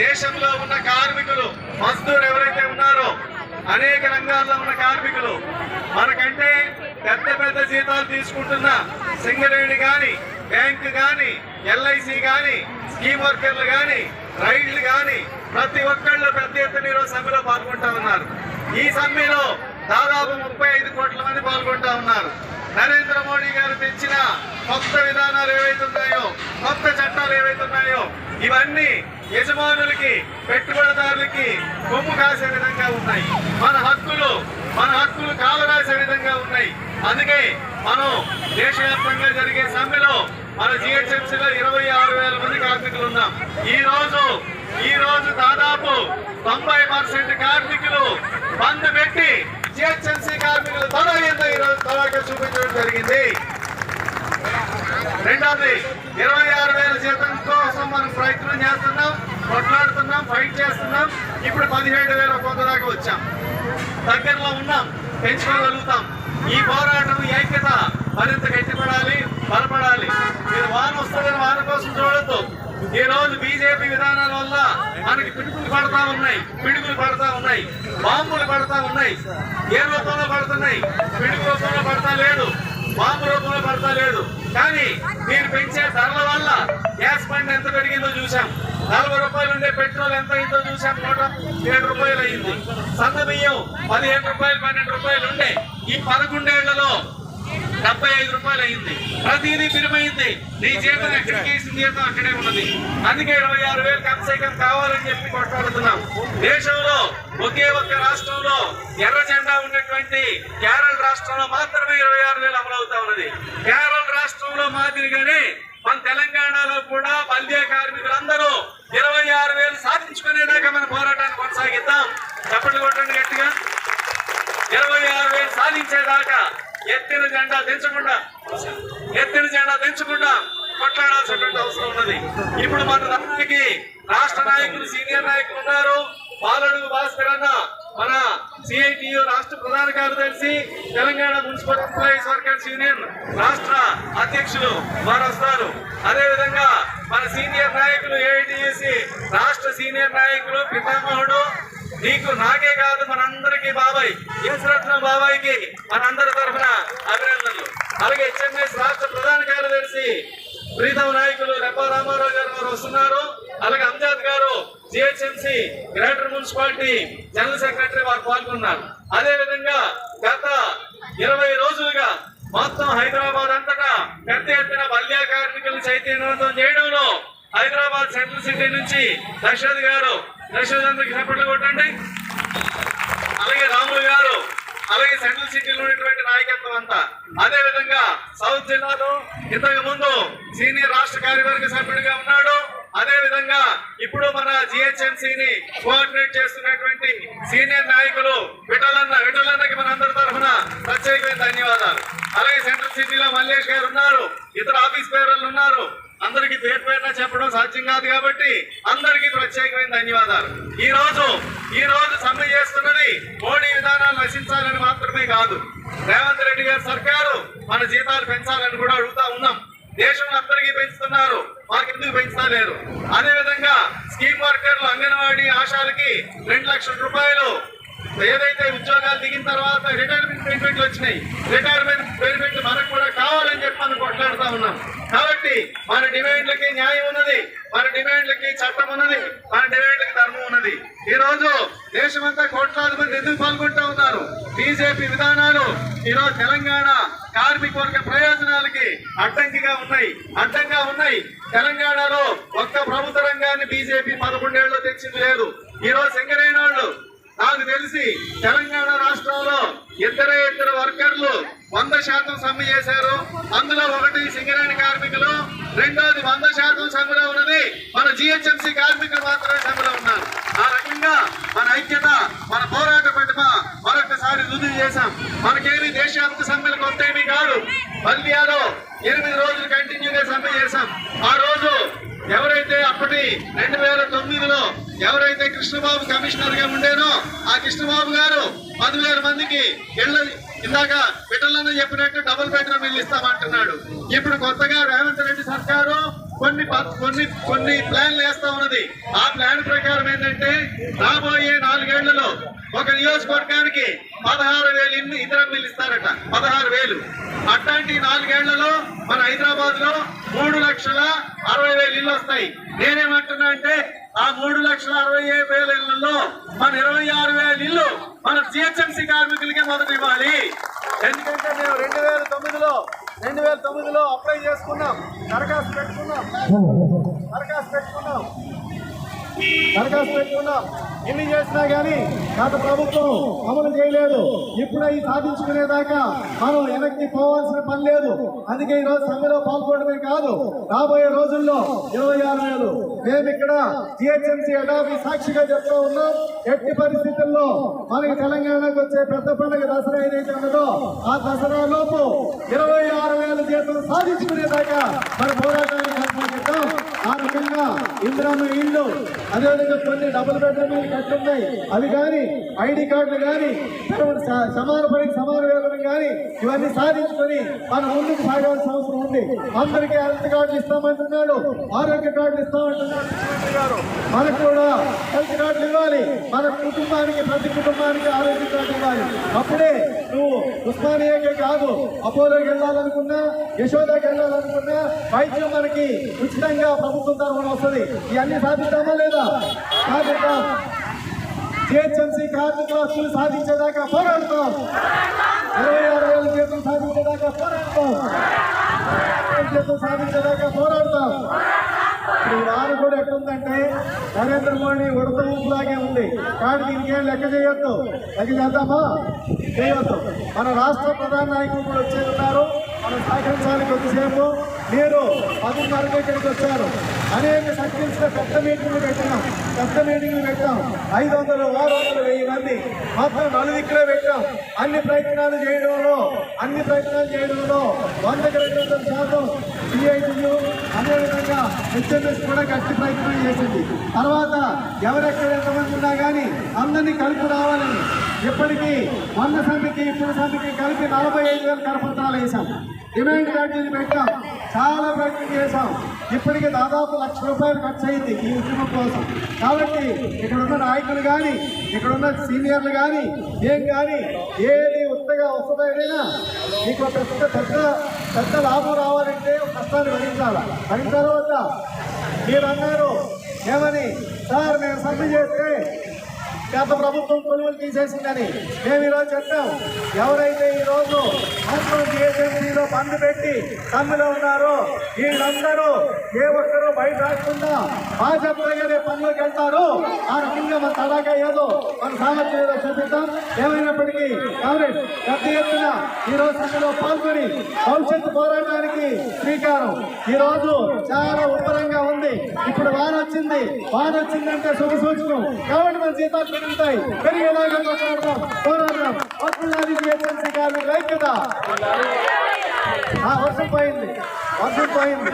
దేశంలో ఉన్న కార్మికులు మస్తూరు ఎవరైతే ఉన్నారో అనేక రంగాల్లో ఉన్న కార్మికులు మనకంటే పెద్ద పెద్ద జీతాలు తీసుకుంటున్న సింగరేణి కానీ బ్యాంక్ కానీ ఎల్ఐసి కానీ స్కీమ్ వర్కర్లు కానీ రైళ్ళు కానీ ప్రతి ఒక్కళ్ళు పెద్ద ఎత్తున ఈరోజు సమ్మెలో పాల్గొంటా ఉన్నారు. ఈ సమ్మెలో దాదాపు ముప్పై ఐదు కోట్ల మంది పాల్గొంటా ఉన్నారు. నరేంద్ర మోడీ గారు తెచ్చిన కొత్త విధానాలు ఏవైతున్నాయో కొత్త చట్టాలు ఏవైతున్నాయో ఇవన్నీ యజమానులకి పెట్టుబడిదారులకి కొమ్ము కాసే విధంగా ఉన్నాయి. మన హక్కులు మన హక్కులు కాలరాసే విధంగా ఉన్నాయి. అందుకే మనం దేశవ్యాప్తంగా జరిగే సమ్మెలో మన జిహెచ్ఎంసీలో ఇరవై ఆరు వేల మంది కార్మికులు ఉన్నాం. ఈ రోజు ఈ రోజు దాదాపు తొంభై పర్సెంట్ కార్మికులు బంద్ పెట్టి జిహెచ్ఎంసీ కార్మికులు తల ఎంత ఈ రోజు చూపించడం జరిగింది? రెండోది ఇరవై ఆరు వేల జీతం కోసం మనం ప్రయత్నం చేస్తున్నాం కొట్లాడుతున్నాం ఫైట్ చేస్తున్నాం. ఇప్పుడు పదిహేడు వేల కొంత దాకా వచ్చాం. దగ్గరలో ఉన్నాం పెంచుకోగలుగుతాం. ఈ పోరాటం ఈ ఐక్యత మరింత గట్టిపడాలి బలపడాలి. మీరు వాన వస్తుందని వాన కోసం చూడొద్దు. ఈ రోజు బీజేపీ విధానాల వల్ల మనకి పిడుగులు పడతా ఉన్నాయి. పిడుగులు పడతా ఉన్నాయి. బాంబులు పడతా ఉన్నాయి. ఏ రూపంలో పడుతున్నాయి? పిడుగు రూపంలో పడతా లేదు. బాంబు రూపంలో పడతా లేదు. కానీ మీరు పెంచే ధరల వల్ల గ్యాస్ బండ్ ఎంత పెరిగిందో చూసాం నలభై రూపాయలు ఉండే పెట్రోల్ ఎంత అయిందో చూసాం నూట ఏడు రూపాయలు అయింది. సన్న బియ్యం పదిహేను రూపాయలు పన్నెండు రూపాయలు ఉండే. ఈ పదకొండేళ్ళలో డెబ్బై ఐదు రూపాయలు అయింది. ప్రతిదీ పిరిమైంది నీ జీతం ఎక్కడికి? జీతం అక్కడే ఉన్నది. అందుకే ఇరవై ఆరు వేలు కన్సైకం కావాలని చెప్పి కొట్లాడుతున్నాం. దేశంలో ఒకే ఒక్క రాష్ట్రంలో ఎర్ర జెండా ఉన్నటువంటి కేరళ రాష్ట్రంలో మాత్రమే ఇరవై ఆరు వేలు అమలవుతా ఉన్నది. కేరళ రాష్ట్రంలో మాదిరిగానే మన తెలంగాణలో కూడా బల్దే కార్మికులందరూ ఇరవై ఆరు వేలు సాధించుకునేదాకా మన పోరాటాన్ని కొనసాగిద్దాం. చప్పట్లు కొట్టండి గట్టిగా. ఇరవై ఆరు విజయం సాధించేదాకా ఎత్తిన జెండా దించకుండా ఎత్తిన జెండా దించకుండా కొట్లాడాల్సినటువంటి అవసరం ఉన్నది. ఇప్పుడు మన రాష్ట్రానికి రాష్ట్ర నాయకులు సీనియర్ నాయకులు ఉన్నారు. పాలడుగు భాస్కర్ అన్న మన సిఐటియు రాష్ట్ర ప్రధాన కార్యదర్శి Telangana municipal employees workers union రాష్ట్ర అధ్యక్షులు వారు వస్తారు అదేవిధంగా మన సీనియర్ నాయకులు ఏఐటియుసి రాష్ట్ర సీనియర్ నాయకులు పితామహుడు నీకు నాకే కాదు మనందరికీ బాబాయ్. ఈశ్వరత్నం బాబాయ్కి మనందరి తరఫున అభినందనలు. అలాగే హెచ్ఎంఎస్ రాష్ట్ర ప్రధాన కార్యదర్శి ప్రీతం నాయకులు రెప్ప రామారావు గారు వారు వస్తున్నారు. అలాగే అంజాద్ గారు GHMC greater municipality general secretary వారు పాల్గొన్నారు. అదే విధంగా గత ఇరవై రోజులుగా మొత్తం హైదరాబాద్ అంతటా పెద్ద ఎత్తున బల్యా కార్మికులు చైతన్యవంతం చేయడంలో హైదరాబాద్ సెంట్రల్ సిటీ నుంచి దశరథ్ గారు దశరథ్ చప్పట్లు కొట్టండి. అలాగే రాములు గారు అలాగే సెంట్రల్ సిటీలో ఉన్నటువంటి నాయకత్వం అంతా. అదే విధంగా సౌత్ జిల్లాలో ఇంతకు ముందు సీనియర్ రాష్ట్ర కార్యవర్గ సభ్యుడిగా ఉన్నాడు. అదే విధంగా ఇప్పుడు మన జిహెచ్ఎంసీని కోఆర్డినేట్ చేస్తున్నటువంటి సీనియర్ నాయకులు విఠలన్న విఠలన్నకి మన అందరి తరఫున ప్రత్యేకమైన ధన్యవాదాలు. అలాగే సెంట్రల్ సిటీలో మల్లేష్ గారు ఉన్నారు ఇతర ఆఫీస్ పేర్లు ఉన్నారు. అందరికి పేరు పేరున చెప్పడం సాధ్యం కాదు కాబట్టి అందరికీ ప్రత్యేకమైన ధన్యవాదాలు. ఈ రోజు ఈ రోజు సమ్మె చేస్తున్నది మోడీ విధానాలు నశించాలని మాత్రమే కాదు. రేవంత్ రెడ్డి గారి సర్కారు మన జీతాలు పెంచాలని కూడా అడుగుతా ఉన్నాం. దేశంలో అందరికీ పెంచుతున్నారు మాకు ఎందుకు లేరు అదేవిధంగా స్కీమ్ వర్కర్లు అంగన్వాడీ ఆశాలకి రెండు లక్షల రూపాయలు ఏదైతే ఉద్యోగాలు దిగిన తర్వాత రిటైర్మెంట్ బెనిఫిట్లు వచ్చినాయి. రిటైర్మెంట్ బెనిఫిట్ మనకు కూడా కావాలని చెప్పి మనం కొట్లాడుతా ఉన్నాం. కాబట్టి మన డిమాండ్లకి న్యాయం ఉన్నది. మన డిమాండ్లకి చట్టం ఉన్నది. మన డిమాండ్లకి ధర్మం ఉన్నది. ఈ రోజు దేశమంతా కోట్లాది మంది ఎందుకు పాల్గొంటా ఉన్నారు? బీజేపీ విధానాలు ఈ రోజు తెలంగాణ కార్మిక వర్గ ప్రయోజనాలకి అడ్డంకిగా ఉన్నాయి. అడ్డంగా ఉన్నాయి. తెలంగాణలో ఒక్క ప్రభుత్వ రంగాన్ని బీజేపీ పదకొండేళ్ళు తెచ్చింది లేదు. ఈ రోజు సింగరైన వాళ్ళు నాకు తెలిసి తెలంగాణ రాష్ట్రంలో ఇద్దరే ఇద్దరు వర్కర్లు వంద శాతం సమ్మె చేశారు. అందులో ఒకటి సింగరేణి కార్మికులు రెండోది వంద శాతం సమ్మెలో ఉన్నది మన జిహెచ్ఎంసీ కార్మికులు మాత్రమే సమ్మెలో ఉన్నారు. ఆ రకంగా మన ఐక్యత మన పోరాట పటిమ మరొకసారి రుజువు చేశాం. మనకేమి దేశాంత సమ్మెలు కొత్త ఏమీ కాదు బల్దియాలో ఎనిమిది రోజులు కంటిన్యూగా సమ్మె చేశాం. ఆ రోజు ఎవరైతే అప్పటి రెండు వేల తొమ్మిదిలో ఎవరైతే కృష్ణబాబు కమిషనర్గా ఉండేనో ఆ కృష్ణబాబు గారు పదివేల మందికి ఇళ్ళ ఇందాక బిడ్డలను చెప్పినట్టు డబుల్ బెడ్రూమ్ ఇల్లు ఇస్తామంటున్నాడు. ఇప్పుడు కొత్తగా రేవంత్ రెడ్డి సర్కారు కొన్ని ప- కొన్ని కొన్ని ప్లాన్లు వేస్తా ఉన్నది. ఆ ప్లాన్ ప్రకారం ఏంటంటే రాబోయే నాలుగేళ్ళలో ఒక నియోజకవర్గానికి పదహారు వేలు ఇన్ని ఇతర బిల్లు ఇస్తారట. పదహారు వేలు. అట్లాంటి నాలుగేళ్ళలో మన హైదరాబాద్లో మూడు లక్షల అరవై వేలు ఇల్లు వస్తాయి. నేనేమంటున్నా అంటే ఆ మూడు లక్షల అరవై వేల ఇళ్ళలో మన ఇరవై ఆరు వేల ఇల్లు మన జిహెచ్ఎంసీ కార్మికులకే మొదటి ఇవ్వాలి. ఎందుకంటే మేము రెండు వేల తొమ్మిదిలో రెండు వేల తొమ్మిదిలో అప్లై చేసుకున్నాం. దరఖాస్తు పెట్టుకున్నాం. దరఖాస్తు పెట్టుకున్నాం. దరఖాస్తు పెట్టుకున్నాం. ఎన్ని చేసినా కానీ గత ప్రభుత్వం అమలు చేయలేదు. ఇప్పుడు అవి సాధించుకునేదాకా మనం వెనక్కి పోవాల్సిన పని లేదు. అందుకే ఈ రోజు సమ్మెలో పాల్గొనడమే కాదు రాబోయే రోజుల్లో ఇరవై ఆరు వేలు. మేము ఇక్కడ జిహెచ్ఎంసీ అడాబి సాక్షిగా చెప్తా ఉన్నాం. ఎట్టి పరిస్థితుల్లో మనకి తెలంగాణకు వచ్చే పెద్ద పండుగ దసరా ఏదైతే ఉన్నదో ఆ దసరా లోపు ఇరవై ఆరు వేల జీతం సాధించుకునేదాకా ఇందిరామ ఇల్లు. అదేవిధంగా కొన్ని డబుల్ బెడ్రూమ్ ఇల్లు కట్టున్నాయి అవి కానీ ఐడి కార్డులు కానీ సమాన పనికి సమాన వేతనం కానీ ఇవన్నీ సాధించుకొని మనం ముందుకు సాగాల్సిన అవసరం ఉంది. అందరికీ హెల్త్ కార్డులు ఇస్తామంటున్నాడు. ఆరోగ్య కార్డులు ఇస్తామంటున్నాడు. మనకు కూడా హెల్త్ కార్డులు ఇవ్వాలి. మన కుటుంబానికి ప్రతి కుటుంబానికి ఆరోగ్య కార్డు ఇవ్వాలి. అప్పుడే నువ్వు ఉస్మానియాకే కాదు అపోలోకి వెళ్ళాలనుకున్నా యశోదాకి వెళ్ళాలనుకున్నా వైద్యం మనకి ఉచితంగా ప్రభుత్వం తరఫున వస్తుంది. ఇవన్నీ సాధిద్దామా లేదా? సాధిద్దాం. జిహెచ్ఎంసీ కార్మికుల హక్కులు సాధించేదాకా పోరాడతాం. ఇరవై ఆరు వేల జీతం సాధించేదాకా పోరాడతాం. జీతం సాధించేదాకా పోరాడతాం. ఇప్పుడు ఈ కూడా ఎట్టుందంటే నరేంద్ర మోడీ ఉడత ఊపులాగే ఉంది. కానీ దీనికి ఏం లెక్క చేయొద్దు. లెక్క చేద్దామా? చేయొద్దు. మన రాష్ట్ర ప్రధాన నాయకులు కూడా వచ్చేస్తున్నారు ఉన్నారు. మనం సహకరించాలి కొద్దిసేపు. మీరు పదిన్నరకు ఇక్కడికి వచ్చారు. అనేక సర్కిల్స్లో పెద్ద మీటింగ్లు పెట్టినాం పెద్ద మీటింగ్లు పెట్టాం. ఐదు వందలు ఆరు వందలు వెయ్యి మంది. మొత్తం నలుదిక్కులే పెట్టాం. అన్ని ప్రయత్నాలు చేయడంలో అన్ని ప్రయత్నాలు చేయడంలో వందకి రెండు వందల శాతం సిఐటీయు అదేవిధంగా హెచ్ఎంఎస్ కూడా గట్టి ప్రయత్నం చేసింది. తర్వాత ఎవరెక్కడ ఎంతమంది ఉన్నా కానీ అందరినీ కలిపి రావాలని ఇప్పటికీ వంద సంధికి ఇప్పుడు సంధికి కలిపి నలభై ఐదు వేల కరపత్రాలు వేశాం. డిమాండ్ ఛార్జీలు పెట్టాం. చాలా ప్రయత్నం చేశాం. ఇప్పటికి దాదాపు లక్ష రూపాయలు ఖర్చు అయింది ఈ ఉద్యమం కోసం. కాబట్టి ఇక్కడ ఉన్న నాయకులు కానీ ఇక్కడ ఉన్న సీనియర్లు కానీ ఏం కానీ ఏది ఉత్తగా వస్తుందో ఏదైనా మీకు పెద్ద పెద్ద పెద్ద లాభం రావాలంటే కష్టాన్ని భరించాలి? భరించాలి వద్దా? మీరు అన్నారు. ఏమని? సార్ మేము సమ్మె చేస్తే గత ప్రభుత్వం కొనుగోలు తీసేసిందని మేము ఈరోజు చెప్పాం. ఎవరైతే ఈరోజు మొత్తం జిహెచ్ఎంసీలో బంద్ పెట్టి తమ్మిలో ఉన్నారో వీళ్ళందరూ ఏ ఒక్కరూ బయట రాకుండా భాజపాగానే పనులకు వెళ్తారు. ఆ రకంగా మన తడాగా ఏదో మన సామర్థ్యం ఏదో చూపిద్దాం. ఏమైనప్పటికీ కాంగ్రెస్ పెద్ద ఎత్తున ఈ సభలో పాల్గొని భవిష్యత్తు పోరాటానికి శ్రీకారం. ఈ రోజు చాలా ఉత్తరంగా ఉంది. ఇప్పుడు వాన వచ్చింది వాన వచ్చిందంటే శుభ సూచనం కాబట్టి మన జీతాలు పెరుగుతాయి. పెరిగేలాగా పోరాడదాం పోరాడదాం వస్తున్నాది జిహెచ్ఎంసీ గారి ఐక్యత. వర్షం పోయింది. వర్షం పోయింది.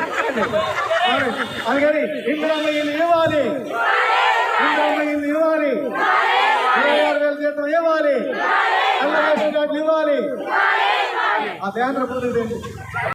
అందుకని ఇందిరామ్మ ఇవ్వాలి. ఇంద్రామయ్యలు ఇవ్వాలి. ఇరవై ఆరు వేల జీతం ఇవ్వాలి. రేషన్ కార్డులు ఇవ్వాలి. ఆ కేంద్ర ప్రభుత్వం